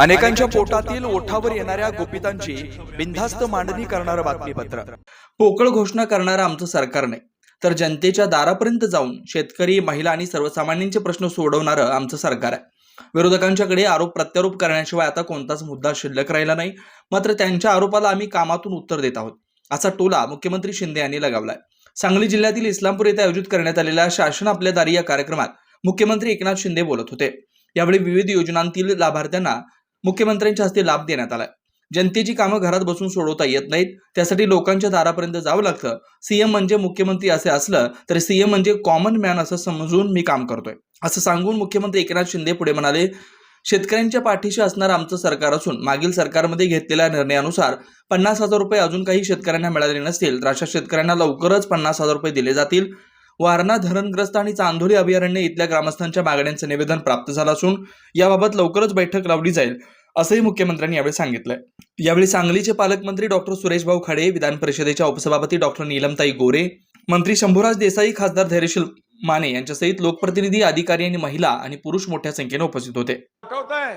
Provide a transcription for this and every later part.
अनेकांच्या पोटातील ओठावर येणाऱ्या गोपितांची बिनधास्त मांडणी करणारं बातमीपत्र. पोकळ घोषणा करणारं आमचं सरकार नाही. तर जनतेच्या दारापर्यंत जाऊन शेतकरी महिला आणि सर्वसामान्यांचे प्रश्न सोडवणारं आमचं सरकार आहे. विरोधकांच्याकडे आरोप प्रत्यारोप करण्याशिवाय आता कोणताच मुद्दा शिल्लक राहिला नाही. मात्र त्यांच्या आरोपाला आम्ही कामातून उत्तर देत आहोत. असा टोला मुख्यमंत्री शिंदे यांनी लगावलाय. सांगली जिल्ह्यातील इस्लामपूर येथे आयोजित करण्यात आलेल्या शासन आपल्या दारी या कार्यक्रमात मुख्यमंत्री एकनाथ शिंदे बोलत होते. यावेळी विविध योजनांतील लाभार्थ्यांना मुख्यमंत्र्यांच्या हस्ते लाभ देण्यात आलाय. जनतेची कामं घरात बसून सोडवता येत नाहीत. त्यासाठी लोकांच्या दारापर्यंत जावं लागतं. सीएम म्हणजे मुख्यमंत्री असे असलं तर सीएम म्हणजे कॉमन मॅन असं समजून मी काम करतोय. असं सांगून मुख्यमंत्री एकनाथ शिंदे पुढे म्हणाले शेतकऱ्यांच्या पाठीशी असणार आमचं सरकार असून मागील सरकारमध्ये घेतलेल्या निर्णयानुसार पन्नास हजार रुपये अजून काही शेतकऱ्यांना मिळाले नसतील. तर अशा शेतकऱ्यांना लवकरच पन्नास हजार रुपये दिले जातील. वारणा धरणग्रस्त आणि चांदोली अभयारण्य इथल्या ग्रामस्थांच्या मागण्यांचं निवेदन प्राप्त झालं असून याबाबत लवकरच बैठक लावली जाईल असंही मुख्यमंत्र्यांनी यावेळी सांगितलंय. यावेळी सांगलीचे पालकमंत्री डॉक्टर सुरेशभाऊ खाडे विधान परिषदेच्या उपसभापती डॉक्टर नीलमताई गोरे मंत्री शंभूराज देसाई खासदार धैर्यशील माने यांच्यासहित लोकप्रतिनिधी अधिकारी आणि महिला आणि पुरुष मोठ्या संख्येने उपस्थित होते. आहे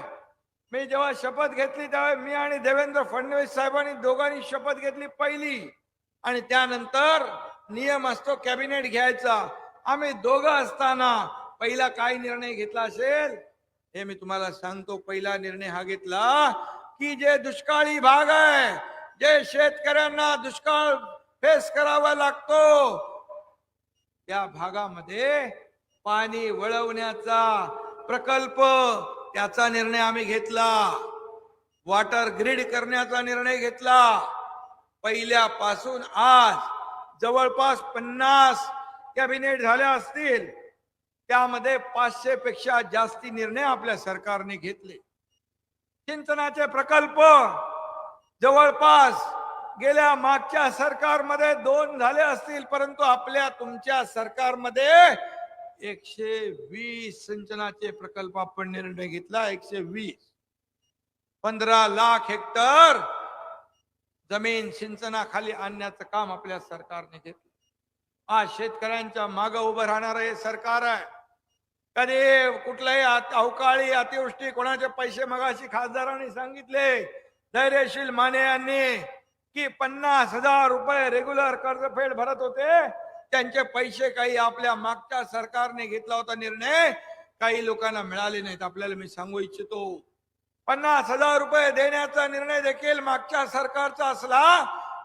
मी जेव्हा शपथ घेतली तेव्हा मी आणि देवेंद्र फडणवीस साहेबांनी दोघांनी शपथ घेतली पहिली. आणि त्यानंतर नियम असतो कॅबिनेट घ्यायचा. आम्ही दोघं असताना पहिला काय निर्णय घेतला असेल? हे मी तुम्हाला सांगतो. पहिला निर्णय हा घेतला की जे दुष्काळी भाग आहे जे शेतकऱ्यांना दुष्काळ फेस करावा लागतो त्या भागामध्ये पाणी वळवण्याचा प्रकल्प त्याचा निर्णय आम्ही घेतला. वॉटर ग्रीड करण्याचा निर्णय घेतला. पहिल्यापासून आज जवळपास पन्नास कॅबिनेट झाल्या असतील त्यामध्ये पाचशे पेक्षा जास्ती निर्णय आपल्या सरकारने घेतले. सिंचनाचे प्रकल्प जवळपास गेल्या मागच्या सरकारमध्ये दोन झाले असतील परंतु आपल्या तुमच्या सरकारमध्ये एकशे वीस सिंचनाचे प्रकल्प आपण निर्णय घेतला एकशे वीस. पंधरा लाख हेक्टर जमीन सिंचनाखाली आणण्याचं काम आपल्या सरकारने घेतलं. आज शेतकऱ्यांच्या माग उभं राहणार हे सरकार आहे. कधी कुठल्याही अवकाळी अतिवृष्टी कोणाचे पैसे मगाशी खासदारांनी सांगितले. धैर्यशील माने यांनी की पन्नास हजार रुपये रेग्युलर कर्जफेड भरत होते. त्यांचे पैसे काही आपल्या मागच्या सरकारने घेतला होता निर्णय. काही लोकांना मिळाले नाहीत. आपल्याला मी सांगू इच्छितो. पन्नास हजार रुपये देण्याचा निर्णय देखील मागच्या सरकारचा असला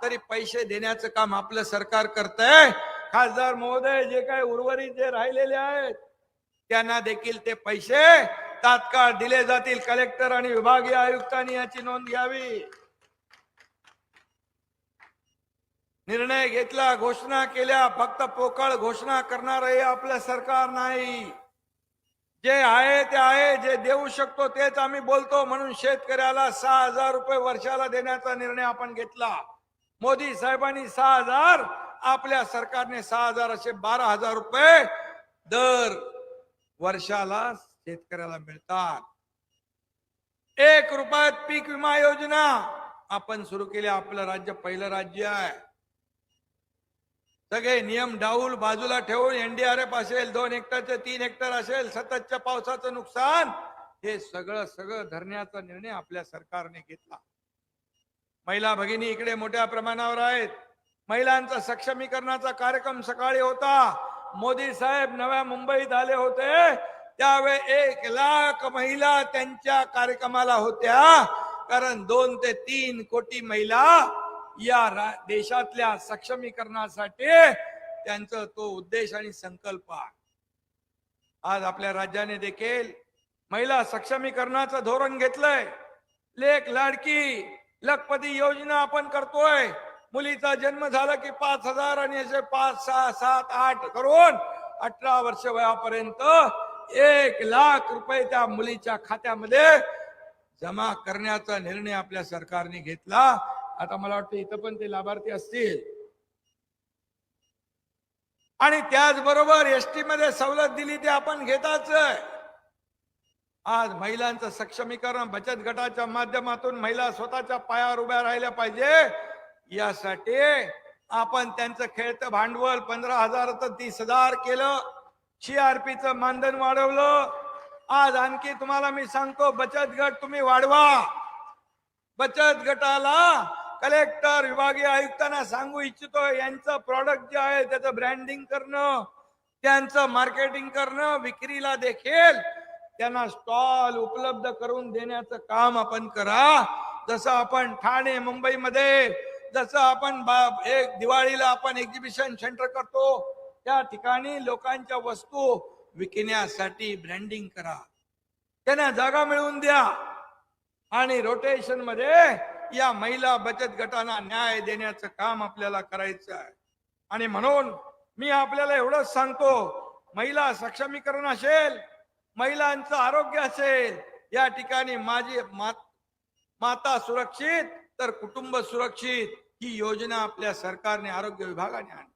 तरी पैसे देण्याचं काम आपलं सरकार करतंय. खासदार महोदय जे काही उर्वरित जे राहिलेले आहेत त्यांना देखील ते पैसे तात्काळ दिले जातील. कलेक्टर आणि विभागीय आयुक्तांनी याची नोंद घ्यावी. निर्णय घेतला घोषणा केल्या फक्त पोकळ घोषणा करणार हे आपलं सरकार नाही. जे आहे ते आहे जे देऊ शकतो तेच आम्ही बोलतो. म्हणून शेतकऱ्याला सहा हजार रुपये वर्षाला देण्याचा निर्णय आपण घेतला. मोदी साहेबांनी सहा हजार आपल्या सरकारने सहा हजार असे बारा हजार रुपये दर वर्षाला शेतकऱ्याला मिळतात. एक रुपयात पीक विमा योजना आपण सुरू केली. आपलं राज्य पहिलं राज्य आहे. सगळे नियम डाऊल बाजूला ठेवून एनडीआरएफ असेल दोन हेक्टरचे तीन हेक्टर असेल सततच्या पावसाचं नुकसान हे सगळं सगळं धरण्याचा निर्णय आपल्या सरकारने घेतला. महिला भगिनी इकडे मोठ्या प्रमाणावर आहेत. महिलांचा सक्षमीकरणाचा कार्यक्रम सकाळी होता. मोदी साहेब नव्या मुंबईत आले होते. त्यावेळी एक लाख महिला त्यांच्या कार्यक्रमाला होत्या. कारण दोन ते तीन कोटी महिला या रा- देशातल्या सक्षमीकरणासाठी त्यांचा तो उद्देश आणि संकल्प आहे. आज आपल्या राज्याने देखील महिला सक्षमीकरणाचं धोरण घेतलंय. लेख लाडकी लखपती योजना आपण करतोय. मुलीचा जन्म झाला की पाच हजार आणि असे पाच सहा सात आठ करून अठरा वर्ष वयापर्यंत एक लाख रुपये त्या मुलीच्या खात्यामध्ये जमा करण्याचा निर्णय आपल्या सरकारने घेतला. आता मला वाटतं इथं पण ते लाभार्थी असतील. आणि त्याचबरोबर एस टी मध्ये सवलत दिली ते आपण घेताच आज महिलांचं सक्षमीकरण बचत गटाच्या माध्यमातून महिला स्वतःच्या पायावर उभ्या राहिल्या पाहिजे. यासाठी आपण त्यांचं खेळतं भांडवल पंधरा हजार तर तीस हजार केलं. सीआरपीचं मानधन वाढवलं. आज आणखी तुम्हाला मी सांगतो बचत गट तुम्ही वाढवा. बचत गटाला कलेक्टर विभागीय आयुक्तांना सांगू इच्छितो यांचं प्रॉडक्ट जे आहे त्याचं ब्रँडिंग करणं त्यांचं मार्केटिंग करणं विक्रीला देखील त्यांना स्टॉल उपलब्ध करून देण्याचं काम आपण करा. जसं आपण ठाणे मुंबईमध्ये जसं आपण बाब एक दिवाळीला आपण एक्झिबिशन सेंटर करतो त्या ठिकाणी लोकांच्या वस्तू विकण्यासाठी ब्रँडिंग करा. त्यांना जागा मिळवून द्या. आणि रोटेशनमध्ये या महिला बचत गटांना न्याय देण्याचं काम आपल्याला करायचं आहे. आणि म्हणून मी आपल्याला एवढंच सांगतो महिला सक्षमीकरण असेल महिलांचं आरोग्य असेल या ठिकाणी माझी मात माता सुरक्षित तर कुटुंब सुरक्षित ही योजना आपल्या सरकारने आरोग्य विभागाने आणली.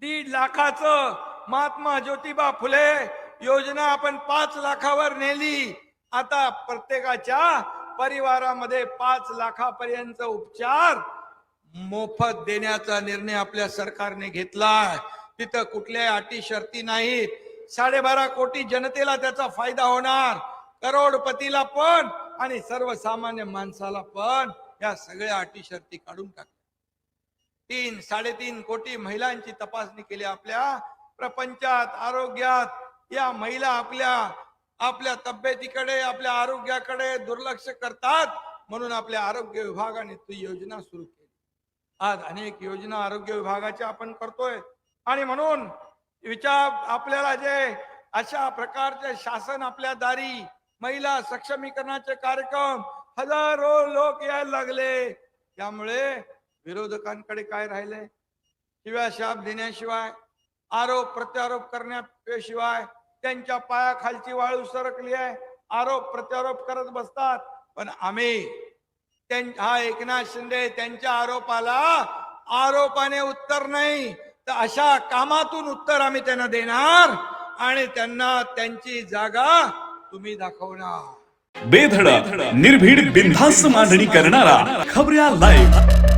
दीड लाखाचं महात्मा ज्योतिबा फुले योजना आपण पाच लाखावर नेली. आता प्रत्येकाच्या परिवारामध्ये पाच लाखापर्यंत उपचार मोफत देण्याचा निर्णय आपल्या सरकारने घेतलाय तिथं कुठल्याही अटी शर्ती नाहीत. साडेबारा कोटी जनतेला त्याचा फायदा होणार. करोडपतीला पण आणि सर्वसामान्य माणसाला पण या सगळ्या अटी शर्ती काढून टाक तीन साडेतीन कोटी महिलांची तपासणी केली आपल्या. प्रपंचात आरोग्यात या महिला आपल्या आपल्या तब्येतीकडे आपल्या आरोग्याकडे दुर्लक्ष करतात म्हणून आपल्या आरोग्य विभागाने ती योजना सुरू केली. आज अनेक योजना आरोग्य विभागाच्या आपण करतोय. आणि म्हणून विचार आपल्याला जे अशा प्रकारचे शासन आपल्या दारी महिला सक्षमीकरणाचे कार्यक्रम हजारो लोक यायला लागले. त्यामुळे विरोधकांकडे काय राहिले? शिव्या शाप देण्याशिवाय आरोप प्रत्यारोप करण्याशिवाय त्यांच्या पायाखालची वाळू सरकली आहे. आरोप प्रत्यारोप करत बसतात. पण आम्ही हा एकनाथ शिंदे त्यांच्या आरोपाला आरोपाने उत्तर नाही. तर अशा कामातून उत्तर आम्ही त्यांना देणार आणि त्यांना त्यांची जागा तुम्ही दाखवणार. बेधडक निर्भीड बिनधास्त मांडणी करणारा खबऱ्या लाईव्ह